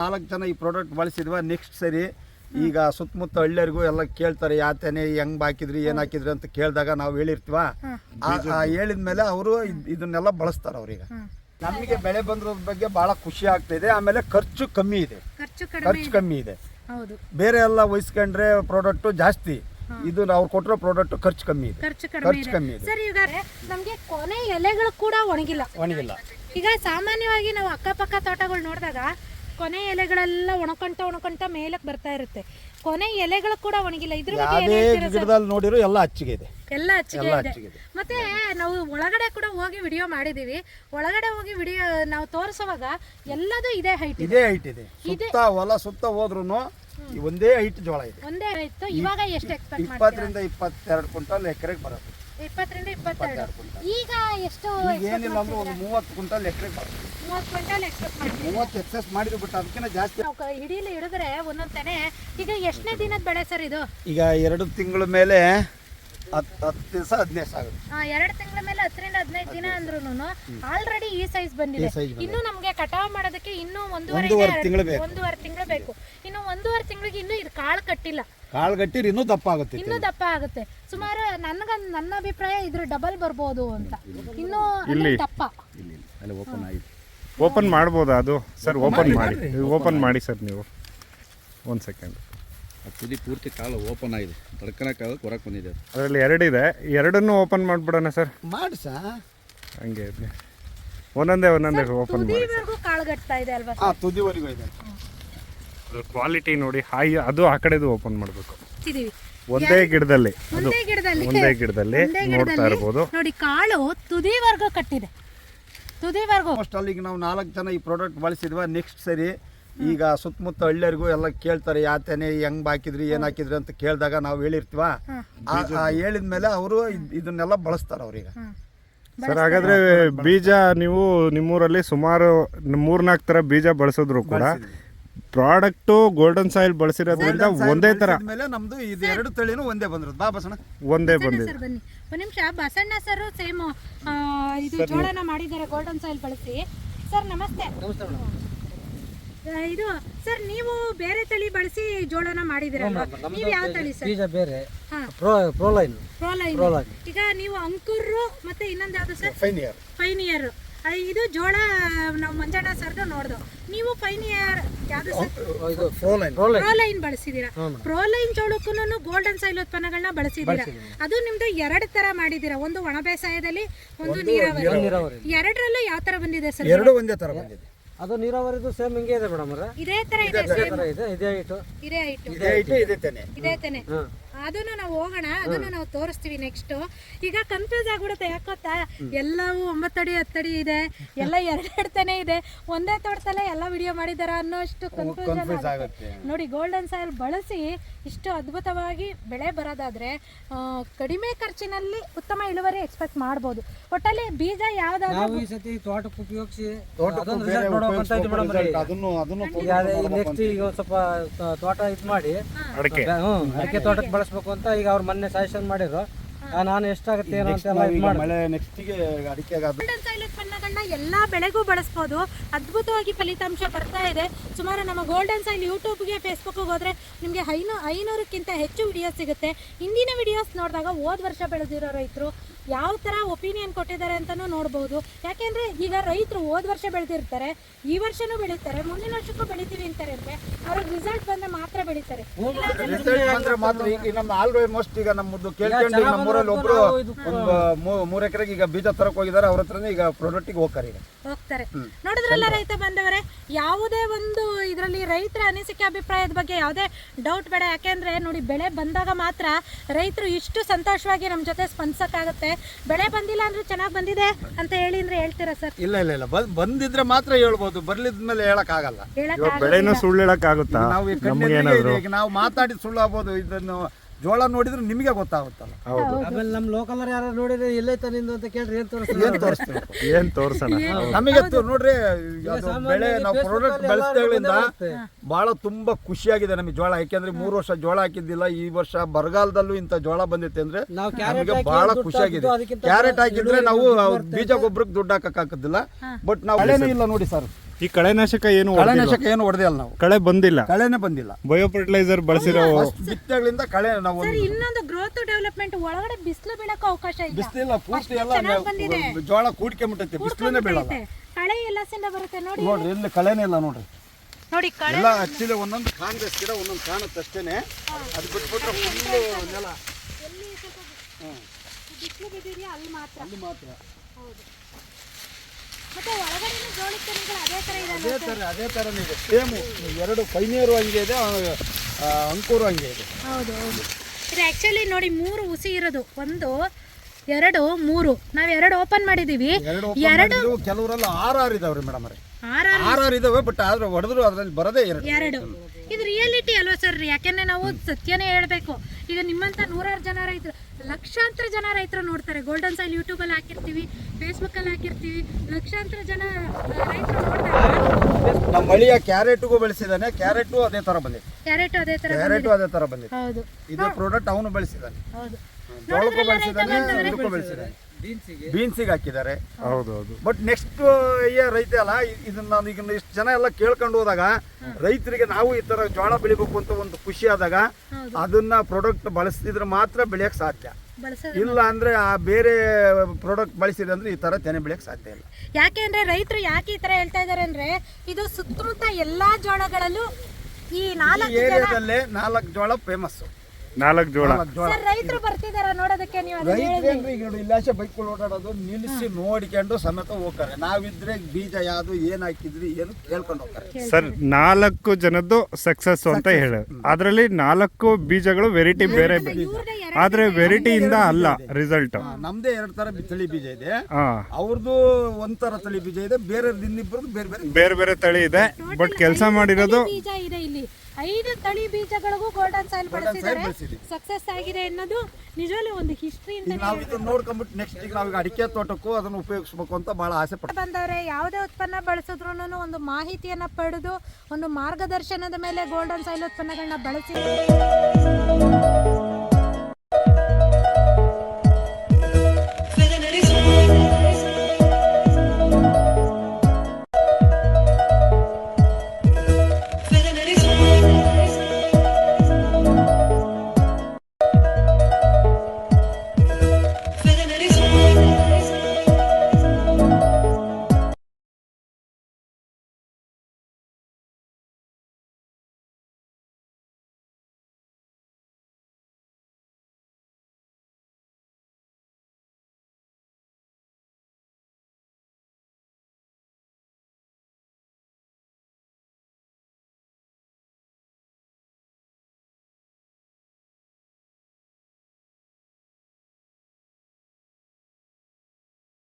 ನಾಲ್ಕು ಜನ ಈ ಪ್ರಾಡಕ್ಟ್ ಬಳಸಿದ್ವ ನೆಕ್ಸ್ಟ್ ಸರಿ ಈಗ ಸುತ್ತಮುತ್ತ ಹಳ್ಳಿಯರಿಗೂ ಎಲ್ಲ ಕೇಳ್ತಾರೆ ಯಾತನೆ ಹೆಂಗ್ ಹಾಕಿದ್ರಿ ಏನ್ ಹಾಕಿದ್ರಿ ಅಂತ ಕೇಳಿದಾಗ ನಾವು ಹೇಳಿರ್ತೀವ. ಹೇಳಿದ ಮೇಲೆ ಅವರು ಇದನ್ನೆಲ್ಲ ಬಳಸ್ತಾರ ಅವ್ರೀಗ ನಮಗೆ ಬೆಳೆ ಬಂದಿರೋದ್ರ ಬಗ್ಗೆ ಬಹಳ ಖುಷಿ ಆಗ್ತಾ ಇದೆ ಆಮೇಲೆ ಖರ್ಚು ಕಮ್ಮಿ ಇದೆ. ಖರ್ಚು ಕಡಿಮೆ ಕಮ್ಮಿ ಇದೆ. ಹೌದು. ಬೇರೆ ಎಲ್ಲ ವಹಿಸ್ಕೊಂಡ್ರೆ ಪ್ರಾಡಕ್ಟ್ ಜಾಸ್ತಿ ಇದು ನಾವು ಕೊಟ್ಟಿರೋ ಪ್ರಾಡಕ್ಟ್ ಖರ್ಚು ಕಮ್ಮಿ ಇದೆ. ಖರ್ಚು ಕಡಿಮೆ ಇದೆ. ಕಮ್ಮಿ ಇದೆ. ಸರ್ ಈಗ ನಮ್ಗೆ ಕೊನೆ ಎಲೆಗಳು ಕೂಡ ಒಣಗಿಲ್ಲ. ಒಣಗಿಲ್ಲ. ಈಗ ಸಾಮಾನ್ಯವಾಗಿ ನಾವು ಅಕ್ಕಪಕ್ಕ ತೋಟಗಳು ನೋಡಿದಾಗ ಕೊನೆ ಎಲೆಗಳೆಲ್ಲ ಒಣಕೊಂತ ಒಣಕೊಂತ ಮೇಲಕ್ಕೆ ಬರ್ತಾ ಇರುತ್ತೆ. ಕೊನೆ ಎಲೆಗಳು ಕೂಡ ಒಣಗಿಲ್ಲ. ಇದ್ರ ಬಗ್ಗೆ ಏನ್ ಹೇಳ್ತೀರಾ ಸರ್? ಗಿಡದಲ್ಲಿ ನೋಡಿರೋ ಎಲ್ಲ ಅಚ್ಚಿಗೆ ಇದೆ. ಎಲ್ಲ ಹಚ್ಚಿಗೆ ಇದೆ. ಹಚ್ಚಿಗೆ ಇದೆ. ಮತ್ತೆ ನಾವು ಒಳಗಡೆ ಕೂಡ ಹೋಗಿ ವಿಡಿಯೋ ಮಾಡಿದೀವಿ. ಒಳಗಡೆ ಹೋಗಿ ವಿಡಿಯೋ ನಾವು ತೋರಿಸುವಾಗ ಎಲ್ಲದೂ ಇದೇ ಹೈಟ್ ಇದೆ. ಹೈಟ್ ಇದೆ. ಸುತ್ತ ಹೊಲ ಸುತ್ತ ಹೋದ್ರು ಒಂದೇ ಹೈಟ್ ಜೋಳ ಇದೆ. ಒಂದೇ ಹೈಟ್ ಇವಾಗ ಎಷ್ಟು ಎಕ್ಸ್ಪೆಕ್ಟ್ ಮಾಡ್ತೀರಾ? ಇಪ್ಪತ್ತರಿಂದ ಇಪ್ಪತ್ತೆರಡು ಕ್ವಿಂಟಲ್ ಎಕರೆಗೆ ಬರುತ್ತೆ. ಇಪ್ಪತ್ತರಿಂದ ಇಪ್ಪತ್ತೆರಡು. ಈಗ ಎಷ್ಟು ಈಗ ಏನಿಲ್ಲ ಅಂದ್ರೆ ಒಂದು ಮೂವತ್ತು ಕ್ವಿಂಟಲ್ ಎಕರೆಗೆ ಬರುತ್ತೆ. ಮೂವತ್ತು ಕ್ವಿಂಟಲ್ ಎಕ್ಸ್ಪೆಕ್ಟ್ ಮಾಡ್ತೀವಿ. ಮೂವತ್ತು ಎಕ್ಸಸ್ ಮಾಡಿದ್ರು ಬಿಟ್ಟು ಅದಕ್ಕಿಂತ ಜಾಸ್ತಿ ನಾವು ಕ- ಹಿಡೀಲಿ ಹಿಡಿದ್ರೆ ಒಂದೊಂದ್ ತೆನೆ ಈಗ ಎಷ್ಟನೇ ದಿನದ ಬೆಳೆ ಸರ್ ಇದು? ಈಗ ಎರಡು ತಿಂಗಳ ಮೇಲೆ ಹತ್ತು ಹತ್ತು ದಿವಸ ಹದಿನೈದು ಸಾವಿರ ಎರಡು ತಿಂಗಳ ಮೇಲೆ ಹತ್ತರಿಂದ ಹದಿನೈದು ದಿನ ಅಂದ್ರೂನು ಆಲ್ರೆಡಿ ಈ ಸೈಜ್ ಬಂದಿದೆ. ಈ size ಬಂದಿದೆ. ಇನ್ನು ನಮ್ಗೆ ಕಟಾವ್ ಮಾಡೋದಕ್ಕೆ ಇನ್ನೂ ಒಂದೂವರೆ ಒಂದೂವರೆ ತಿಂಗಳು ಬೇಕು. ಒಂದೂವರೆ ತಿಂಗಳು ಬೇಕು. ಇನ್ನು ಒಂದೂವರೆ ತಿಂಗಳಿಗೆ ಇನ್ನೂ ಇದು ಕಾಳು ಕಟ್ಟಿಲ್ಲ. ಕಾಳು ಗಟ್ಟಿರಿ ಇನ್ನೂ ದಪ್ಪ ಆಗುತ್ತೆ. ಇನ್ನೂ ದಪ್ಪ ಆಗುತ್ತೆ. ಸುಮಾರು ನನ್ಗ ನನ್ನ ಅಭಿಪ್ರಾಯ ಇದ್ರ ಡಬಲ್ ಬರ್ಬೋದು ಅಂತ. ಇನ್ನೂ ದಪ್ಪ. ಅಲ್ಲಿ ಓಪನ್ ಆಗಿದೆ. ಓಪನ್ ಮಾಡ್ಬೋದಾ ಅದು? ಸರ್ ಓಪನ್ ಮಾಡಿ. ಓಪನ್ ಮಾಡಿ. ಸರ್ ನೀವು. ಒಂದು ಸೆಕೆಂಡ್. ಆ ತುದಿ ಪೂರ್ತಿ ಕಾಲು ಓಪನ್ ಆಗಿದೆ. ತಡ್ಕೊಳಕ್ಕಾಗ ಹೊರಕ್ಕೆ ಬಂದಿದೆ ಅದು. ಅದರಲ್ಲಿ ಎರಡಿದೆ ಎರಡನ್ನೂ ಓಪನ್ ಮಾಡಿಬಿಡೋಣ ಸರ್. ಮಾಡಿ ಸರ್ ಹಂಗೆ ಇರ್ಲಿ. ಒಂದೊಂದೇ ಒಂದೊಂದೇ ಓಪನ್ ಮಾಡಿ ತುದಿವರೆಗೂ ಕಾಳು ಕಟ್ತಾ ಇದೆ ಅಲ್ವಾ ಹಾಂ ತುದಿವರೆಗೂ ಇದೆ. ಕ್ವಾಲಿಟಿ ನೋಡಿ ಹಾಯ್ ಅದು ಆ ಕಡೆದು ಓಪನ್ ಮಾಡಬೇಕು. ಒಂದೇ ಗಿಡದಲ್ಲಿ. ಅದು ಒಂದೇ ಗಿಡದಲ್ಲಿ ಒಂದೇ ಗಿಡದಲ್ಲಿ ನೋಡ್ತಾ ಇರ್ಬೋದು. ನೋಡಿ ಕಾಳು ತುದಿವರೆಗೂ ಕಟ್ಟಿದೆ. ತುದಿವರೆಗೂ. ಆಲ್ಮೋಸ್ಟ್ ಅಲ್ಲಿಗೆ ನಾವು ನಾಲ್ಕು ಜನ ಈ ಪ್ರಾಡಕ್ಟ್ ಬಳಸಿದ್ವ ನೆಕ್ಸ್ಟ್ ಸರಿ ಈಗ ಸುತ್ತಮುತ್ತ ಹಳ್ಳಿಯರಿಗೂ ಎಲ್ಲ ಕೇಳ್ತಾರೆ ಯಾತನೆ ಹೆಂಗ್ ಹಾಕಿದ್ರಿ ಏನ್ ಹಾಕಿದ್ರಿ? ಅಂತ ಕೇಳಿದಾಗ ನಾವು ಹೇಳಿರ್ತೀವ. ಹೇಳಿದ ಮೇಲೆ ಅವರು ಇದನ್ನೆಲ್ಲ ಬಳಸ್ತಾರೆ ಅವ್ರೀಗ. ಸರ್ ಹಾಗಾದ್ರೆ ಬೀಜ ನೀವು ನಿಮ್ಮೂರಲ್ಲಿ ಸುಮಾರು ಮೂರ್ನಾಲ್ಕು ತರ ಬೀಜ ಬಳಸಿದ್ರು ಕೂಡ. ಪ್ರಾಡಕ್ಟು ಗೋಲ್ಡನ್ ಸಾಯಿಲ್ ಬಳಸಿರೋದ್ರಿಂದ ಒಂದೇ ತರ. ಮೇಲೆ ನಮ್ದು ಇದು ಎರಡು ತಳಿನೂ ಒಂದೇ ಬಂದಿರೋದು. ಬಾ ಬಸಣ್ಣ. ಒಂದೇ ಬಂದಿದೆ. ಸರ್ ಬನ್ನಿ. ಒಂದ್ ನಿಮಿಷ. ಬಸಣ್ಣ ಸರ್ ಸೇಮ್ ಇದು ಜೋಳನ ಮಾಡಿದ್ದಾರೆ ಗೋಲ್ಡನ್ ಸಾಯಿಲ್ ಬಳಸಿ. ಸರ್ ನಮಸ್ತೆ. ಆ, ಇದು ಸರ್ ನೀವು ಬೇರೆ ತಳಿ ಬಳಸಿ ಜೋಳನ ಮಾಡಿದಿರಲ್ಲ ನೀವು ಯಾವ ತಳಿ ಸರ್? ಬೀಜ ಬೇರೆ. ಹಾ. Pro Proline. ಪ್ರೋಲೈನ್. ಈಗ ನೀವು ಅಂಕುರ್ ಮತ್ತೆ ಇನ್ನೊಂದು ಯಾವ್ದು ಸರ್? Fine year. ಫೈನಿಯರ್ ಇದು ಜೋಳ ನಾವು ಮಂಜಣ್ಣ ಸರ್ದು ನೋಡ್ದು. ನೀವು ಫೈನ್ ಇಯರ್ ಸರ್ ಇದು ಪ್ರೋಲೈನ್ ಬಳಸಿದೀರಾ. ಪ್ರೋಲೈನ್ ಜೋಳಕ್ಕೂ ಗೋಲ್ಡನ್ ಸೈಲ್ ಉತ್ಪನ್ನಗಳನ್ನ ಬಳಸಿದೀರಾ. ಅದು ನಿಮ್ದು ಎರಡು ತರ ಮಾಡಿದೀರಾ. ಒಂದು ಒಣ ಬೇಸಾಯದಲ್ಲಿ ಒಂದು ನೀರಾವರಿ. ಎರಡರಲ್ಲೂ ಯಾವ ತರ ಬಂದಿದೆ ಸರ್ ಎರಡು ಒಂದೇ ತರ ಬಂದಿದೆ. ಅದು ನೀರಾವರಿದು ಸೇಮ್ ಹಿಂಗೆ ಇದೆ ಮೇಡಮ್ ಇದೇ ತರ ಇದೆ ಇದೇ ಥರ ಇದೆ. ಇದೇ ಐಟು ಇದೇ ಐಟು ಇದೇ ಐಟೆ ಇದೇ ತಾನೆ. ಇದೇ ತಾನೆ. ಅದನ್ನು ನಾವು ಹೋಗೋಣ ಅದನ್ನು ನಾವು ತೋರಿಸ್ತೀವಿ ನೆಕ್ಸ್ಟ್ ಈಗ ಕನ್ಫ್ಯೂಸ್ ಆಗ್ಬಿಡುತ್ತೆ ಯಾಕೊತ್ತಾ? ಎಲ್ಲವೂ ಒಂಬತ್ತಡಿ ಹತ್ತಡಿ ಇದೆ ಎಲ್ಲ ಎರಡೆರಡು ತಾನೇ ಇದೆ. ಒಂದೇ ತೋಟದಲ್ಲೇ ಎಲ್ಲ ವಿಡಿಯೋ ಮಾಡಿದಾರ ಅನ್ನೋಷ್ಟು ಕನ್ಫ್ಯೂಷನ್ ಕನ್ಫ್ಯೂಸ್ ಆಗುತ್ತೆ. ನೋಡಿ ಗೋಲ್ಡನ್ ಸಾಯಿಲ್ ಬಳಸಿ ಇಷ್ಟು ಅದ್ಭುತವಾಗಿ ಬೆಳೆ ಬರೋದಾದ್ರೆ ಕಡಿಮೆ ಖರ್ಚಿನಲ್ಲಿ ಉತ್ತಮ ಇಳುವರಿ ಎಕ್ಸ್ಪೆಕ್ಟ್ ಮಾಡ್ಬೋದು. ಒಟ್ಟಲ್ಲಿ ಬೀಜ ಯಾವ್ದಾದ್ರು ನಾವು ಈ ಸತಿ ತೋಟಕ್ಕೆ ಉಪಯೋಗಿಸಿ ಅದನ್ನು ಅದನ್ನು ನೆಕ್ಸ್ಟ್ ಈಗ ಸ್ವಲ್ಪ ತೋಟ ಇದು ಮಾಡಿ ಅಡಿಕೆ. ತೋಟಕ್ಕೆ ಬಳಸ್ಬೇಕು ಅಂತ ಈಗ ಅವ್ರು ಮೊನ್ನೆ ಸಜೆಷನ್ ಮಾಡಿದ್ರು. ನಾನು ಎಷ್ಟಾಗುತ್ತೆ ಏನೋ ಅಂತೆಲ್ಲ ಇದು ಮಾಡಿ ಮಳೆ ನೆಕ್ಸ್ಟಿಗೆ ಅಡಿಕೆಗೆ ಅದು ಗೋಲ್ಡನ್ ಸಾಯಿಲ್ ಉತ್ಪನ್ನಗಳನ್ನ ಎಲ್ಲ ಬೆಳೆಗೂ ಬಳಸ್ಬೋದು. ಅದ್ಭುತವಾಗಿ ಫಲಿತಾಂಶ ಬರ್ತಾ ಇದೆ. ಸುಮಾರು ನಮ್ಮ ಗೋಲ್ಡನ್ ಸೈಲ್ ಯೂಟ್ಯೂಬ್ಗೆ ಫೇಸ್ಬುಕ್ಗೆ ಹೋದ್ರೆ ನಿಮಗೆ ಐನೂ ಐನೂರಕ್ಕಿಂತ ಹೆಚ್ಚು ವಿಡಿಯೋಸ್ ಸಿಗುತ್ತೆ. ಹಿಂದಿನ ವಿಡಿಯೋಸ್ ನೋಡಿದಾಗ ಹೋದ ವರ್ಷ ಬೆಳೆದಿರೋ ರೈತರು ಯಾವ ತರ ಒಪಿನಿಯನ್ ಕೊಟ್ಟಿದ್ದಾರೆ ಅಂತಲೂ ನೋಡಬಹುದು ಯಾಕೆಂದ್ರೆ ಈಗ ರೈತರು ಹೋದ ವರ್ಷ ಬೆಳೆದಿರ್ತಾರೆ ಈ ವರ್ಷನೂ ಬೆಳೀತಾರೆ ಮುಂದಿನ ವರ್ಷಕ್ಕೂ ಬೆಳಿತೀವಿ ಅಂತಾರೆ ಅಂದ್ರೆ ಅವ್ರಿಗೆ ರಿಸಲ್ಟ್ ಬಂದ್ರೆ ಮಾತ್ರ ಬೆಳೀತಾರೆ. ನಮ್ಮ ಮೋಸ್ಟ್ ಈಗ ನಮ್ಮದು ಕೇಳ್ಕೊಂಡು ನಮ್ಮೂರಲ್ಲಿ ಒಬ್ರು ಒಂದು ಮೂರ್ ಎಕರೆಗೆ ಈಗ ಬೀಜ ತರಕ್ ಹೋಗಿದ್ದಾರೆ ಅವ್ರ ಹತ್ರನೇ ಈಗ ಪ್ರಾಡಕ್ಟಿಗೆ ಹೋಗ್ತಾರೆ. ಈಗ ಹೋಗ್ತಾರೆ ನೋಡಿದ್ರಲ್ಲ ರೈತ ಬಂದವರೇ ಯಾವುದೇ ಒಂದು ಇದರಲ್ಲಿ ರೈತರ ಅನಿಸಿಕೆ ಅಭಿಪ್ರಾಯದ ಬಗ್ಗೆ ಯಾವುದೇ ಡೌಟ್ ಬೇಡ. ಯಾಕೆಂದ್ರೆ ನೋಡಿ ಬೆಳೆ ಬಂದಾಗ ಮಾತ್ರ ರೈತರು ಇಷ್ಟು ಸಂತೋಷವಾಗಿ ನಮ್ಮ ಜೊತೆ ಸ್ಪಂದಿಸಕ್ಕಾಗತ್ತೆ. ಬೆಳೆ ಬಂದಿಲ್ಲ ಅಂದ್ರೆ ಚೆನ್ನಾಗಿ ಬಂದಿದೆ ಅಂತ ಹೇಳಿ ಅಂದ್ರೆ ಹೇಳ್ತೀರಾ ಸರ್? ಇಲ್ಲ ಇಲ್ಲ ಇಲ್ಲ. ಬಂದ್- ಬಂದಿದ್ರೆ ಮಾತ್ರ ಹೇಳ್ಬೋದು. ಬರ್ಲಿದ್ಮೇಲೆ ಹೇಳಕ್ ಆಗಲ್ಲ ಹೇಳಕ್ ಇವಾಗ ಬೆಳೆನೂ ಸುಳ್ಳು ಹೇಳಕ್ಕಾಗುತ್ತಾ? ನಾವು ಈ ಕಣ್ಣೆದುರಿಗೆ ಇದೆ. ಈಗ ನಾವು ಮಾತಾಡಿ ಸುಳ್ಳು ಆಗ್ಬೋದು. ಇದನ್ನು ಜೋಳ ನೋಡಿದ್ರೆ ನಿಮಗೆ ಗೊತ್ತಾಗುತ್ತಲ್ಲ. ಹೌದು. ಆಮೇಲೆ ನಮ್ಮ ಲೋಕಲ್ ಯಾರು ನೋಡಿದ್ರೆ ಎಲ್ಲೈತ ನಿಂದು ಅಂತ ಕೇಳ್ರಿ ಏನ್ ತೋರಿಸ್ತೀವಿ ಏನ್ ತೋರಿಸ್ತೀವಿ ಏನು ತೋರ್ಸೋಣ? ನಮಗೆ ತು- ನೋಡ್ರಿ ಅದು ಬೆಳೆ ನಾವು ಪ್ರಾಡಕ್ಟ್ ಎಲ್ಲರೂ ಬಹಳ ತುಂಬಾ ಖುಷಿಯಾಗಿದೆ ನಮಗೆ ಜೋಳ. ಯಾಕೆಂದ್ರೆ ಮೂರು ವರ್ಷ ಜೋಳ ಹಾಕಿದ್ದಿಲ್ಲ ಈ ವರ್ಷ ಬರಗಾಲದಲ್ಲೂ ಇಂಥ ಜೋಳ ಬಂದೈತೆ ಅಂದ್ರೆ ನಾವು ಕ್ಯಾರೆಟ್ ನಮಗೆ ಹಾಕಿ ಬಹಳ ದುಡ್ಡು ಖುಷಿಯಾಗಿದೆ. ಹಾಕಿದ್ದು ಅದಕ್ಕಿಂತ ಕ್ಯಾರೆಟ್ ಹಾಕಿದ್ರೆ ನಾವು ಅವ್ರ ಬೀಜ ಗೊಬ್ಬರಕ್ಕೆ ದುಡ್ಡು ಹಾಕಕ್ಕೆ ಹಾಕದಿಲ್ಲ ಬಟ್ ನಾವು ಬೆಳೆನೇ ಇಲ್ಲ ನೋಡಿ ಸರ್. ಈ ಕಳೆನಾಶಕ ಏನು? ಕಳೆನಾಶಕ ಏನು ಹೊಡೆದಿಲ್ಲ ನಾವು. ಕಳೆ ಬಂದಿಲ್ಲ? ಕಳೆನೇ ಬಂದಿಲ್ಲ. ಬಯೋ ಫರ್ಟಿಲೈಸರ್ ಬಳಸಿರೋ ಬಿತ್ತಗಳಿಂದ ಕಳೆ ನಾವು ಸರ್ ಇನ್ನೊಂದು ಗ್ರೋತ್ ಡೆವಲಪ್ಮೆಂಟ್ ಒಳಗಡೆ ಬಿಸಿಲು ಬೀಳಕ್ಕೆ ಅವಕಾಶ ಇಲ್ಲ. ಬಿಸಿಲಿಲ್ಲ ಪೂರ್ತಿ ಎಲ್ಲ. ಜೋಳ ಕೂಡ್ಕೊಂಬಿಟ್ಟೈತೆ ಬಿಸಿಲೇ ಬೀಳಲ್ಲ. ಕಳೆ ಕಳೆ ಎಲ್ಲಸಿಂದ ಬರುತ್ತೆ ನೋಡಿ. ನೋಡ್ರಿ ಇಲ್ಲಿ ಕಳೆನೇ ಇಲ್ಲ ನೋಡ್ರಿ. ನೋಡಿ ಕಳೆ ಎಲ್ಲ ಆಕ್ಚುಲಿ ಒಂದೊಂದು ಕಾಂಗ್ರೆಸ್ ಗಿಡ ಒಂದೊಂದು ಕಾಣುತ್ತೆ ಅಷ್ಟೇನೆ. ಅದು ಬಿಟ್ಬಿಟ್ರೆ ಫುಲ್ಲು ನೆಲ. ಎಲ್ಲಿ ಸ್ವಲ್ಪ ಬಿಸಿಲು ಬಿದ್ದಿದೆಯಾ? ಅಲ್ಲಿ ಮಾತ್ರ. ಅಲ್ಲಿ ಮಾತ್ರ. ಹೌದು. ಮತ್ತೆ ಅದೇ ಇದೆ ಅದೇ ಥರ ಅದೇ ಥರನೇ ಇದೆ. ಸೇಮು ಎರಡು ಪೈನಿಯರು ಹಂಗೆ ಇದೆ ಅಂಕೂರು ಹಂಗೆ ಇದೆ. ಹೌದು ಹೌದು. ಇದು ಆ್ಯಕ್ಚುಲಿ ನೋಡಿ ಮೂರು ಹುಸಿ ಇರೋದು. ಒಂದು ಎರಡು ಮೂರು. ನಾವು ಎರಡು ಓಪನ್ ಮಾಡಿದ್ದೀವಿ ಎರಡು ಕೆಲವರೆಲ್ಲ ಆರು ಆರು ಇದಾವ್ರಿ ಮೇಡಮ್ ಅವ್ರೆ. ಆರು ಆರು ಇದಾವೆ ಬಟ್ ಆದ್ರೆ ಹೊಡೆದ್ರು ಅದ್ರಲ್ಲಿ ಬರೋದೇ ಎರಡು. ಎರಡು. ಇದು ರಿಯಾಲಿಟಿ ಅಲ್ವಾ ಸರ್ ಯಾಕೆಂದ್ರೆ ನಾವು ಸತ್ಯನೇ ಹೇಳಬೇಕು. ಈಗ ನಿಮ್ಮಂತ ನೂರಾರು ಜನ ರೈತರು ಲಕ್ಷಾಂತರ ಜನ ರೈತರು ನೋಡ್ತಾರೆ. ಗೋಲ್ಡನ್ ಸೈಲ್ ಯೂಟ್ಯೂಬಲ್ಲಿ ಹಾಕಿರ್ತೀವಿ ಫೇಸ್ಬುಕ್ಕಲ್ಲಿ ಹಾಕಿರ್ತೀವಿ. ಲಕ್ಷಾಂತರ ಜನ ರೈತರು ನೋಡ್ತಾರೆ. ನಮ್ಮ ಮಳಿಯ ಕ್ಯಾರೆಟ್ಗೂ ಬೆಳೆಸಿದಾನೆ ಕ್ಯಾರೆಟು ಅದೇ ತರ ಬಂದಿದೆ. ಕ್ಯಾರೆಟ್ ಅದೇ ತರ ಕ್ಯಾರೆಟು ಅದೇ ತರ ಬಂದಿದೆ. ಹೌದು. ಇದೇ ಪ್ರಾಡಕ್ಟ್ ಅವನು ಬೆಳೆಸಿದಾನೆ ಹೌದು. ಬೆಳೆಸಿದಾನೆ ಬೆಳೆಸಿದಾನೆ ಬೀನ್ಸಿಗೆ. ಹಾಕಿದ್ದಾರೆ. ಹೌದೌದು. ಹೌದು ಬಟ್ ನೆಕ್ಸ್ಟ್ ಇಯರ್ ರೈತ ಅಲ್ಲ ಇದನ್ನ ನಾನು ಈಗ ಇಷ್ಟು ಜನ ಎಲ್ಲ ಕೇಳ್ಕೊಂಡು ಹೋದಾಗ ರೈತರಿಗೆ ನಾವು ಈ ತರ ಜೋಳ ಬೆಳಿಬೇಕು ಅಂತ ಒಂದು ಖುಷಿ ಆದಾಗ ಅದನ್ನ ಪ್ರಾಡಕ್ಟ್ ಬಳಸಿದ್ರೆ ಮಾತ್ರ ಬೆಳೆಯಕ್ಕೆ ಸಾಧ್ಯ. ಇಲ್ಲ ಅಂದ್ರೆ ಆ ಬೇರೆ ಪ್ರಾಡಕ್ಟ್ ಬಳಸಿದ್ರೆ ಅಂದ್ರೆ ಈ ತರ ತೆನೆ ಬೆಳೆಯಕ್ಕೆ ಸಾಧ್ಯ ಇಲ್ಲ. ಯಾಕೆ ಅಂದ್ರೆ ರೈತರು ಯಾಕೆ ಈ ತರ ಹೇಳ್ತಾ ಇದಾರೆ ಅಂದ್ರೆ ಇದು ಸುತ್ತಮುತ್ತ ಎಲ್ಲಾ ಜೋಳಗಳಲ್ಲೂ ಈ ನಾಲ್ಕು ಜೋಳ ಫೇಮಸ್ ನಾಲ್ಕು ಜೋಳ. ಸರ್ ರೈತರು ಬರ್ತಿದಾರ ನೋಡೋದಕ್ಕೆ ನೀವು ಅದನ್ನ ಹೇಳಿ ರೈತರೇನ್ರಿ ಈಗ ನೋಡಿ ಇಲ್ಲಾಸೆ ಬೈಕ್ಗಳು ಓಡಾಡೋದು ನಿಲ್ಲಿಸಿ ನೋಡ್ಕೊಂಡು ಸಮೇತ ಹೋಗ್ತಾರೆ. ನಾವಿದ್ರೆ ಬೀಜ ಯಾವುದು ಏನ್ ಹಾಕಿದ್ರಿ ಏನು ಕೇಳ್ಕೊಂಡು ಹೋಗ್ತಾರೆ. ಸರ್ ನಾಲ್ಕು ಜನದ್ದು ಸಕ್ಸಸ್ ಅಂತ ಹೇಳ ಅದರಲ್ಲಿ ನಾಲ್ಕು ಬೀಜಗಳು ವೆರೈಟಿ ಬೇರೆ ಆದ್ರೆ ವೆರೈಟಿ ಆದ್ರೆ ವೆರೈಟಿಯಿಂದ ಅಲ್ಲ ರಿಸಲ್ಟ್ ನಮ್ದೇ ಎರಡು ತರ ಬಿ- ತಳಿ ಬೀಜ ಇದೆ. ಹಾ. ಅವ್ರದ್ದು ಒಂಥರ ತಳಿ ಬೀಜ ಇದೆ ಬೇರೆ ಇನ್ನಿಬ್ಬರದ್ದು ಬೇರೆ ಬೇರೆ ಬೇರೆ ಬೇರೆ ತಳಿ ಇದೆ. ಬಟ್ ಕೆಲಸ ಮಾಡಿರೋದು ಬೀಜ ಇದೆ ಇಲ್ಲಿ. ಐದು ತಳಿ ಬೀಜಗಳಿಗೂ ಗೋಲ್ಡನ್ ಸಾಯಿಲ್ ಬಳಸಿದ್ದಾರೆ. ಸಕ್ಸಸ್ ಆಗಿದೆ ಅನ್ನೋದು ನಿಜವಾಗ್ಲೂ ಒಂದು ಹಿಸ್ಟ್ರಿ ನಾವು ಇದನ್ನ ನೋಡ್ಕೊಂಡ್ಬಿಟ್ಟು ನೆಕ್ಸ್ಟ್ ಈಗ ನಾವೀಗ ಅಡಿಕೆ ತೋಟಕ್ಕೂ ಅದನ್ನು ಉಪಯೋಗಿಸ್ಬೇಕು ಅಂತ ಬಹಳ ಆಸೆ ಪಡ್ತೀವಿ. ಬಂದವರೆ ಯಾವುದೇ ಉತ್ಪನ್ನ ಬಳಸಿದ್ರು ಒಂದು ಮಾಹಿತಿಯನ್ನ ಪಡೆದು ಒಂದು ಮಾರ್ಗದರ್ಶನದ ಮೇಲೆ ಗೋಲ್ಡನ್ ಸಾಯಿಲ್ ಉತ್ಪನ್ನಗಳನ್ನ ಬಳಸಿ.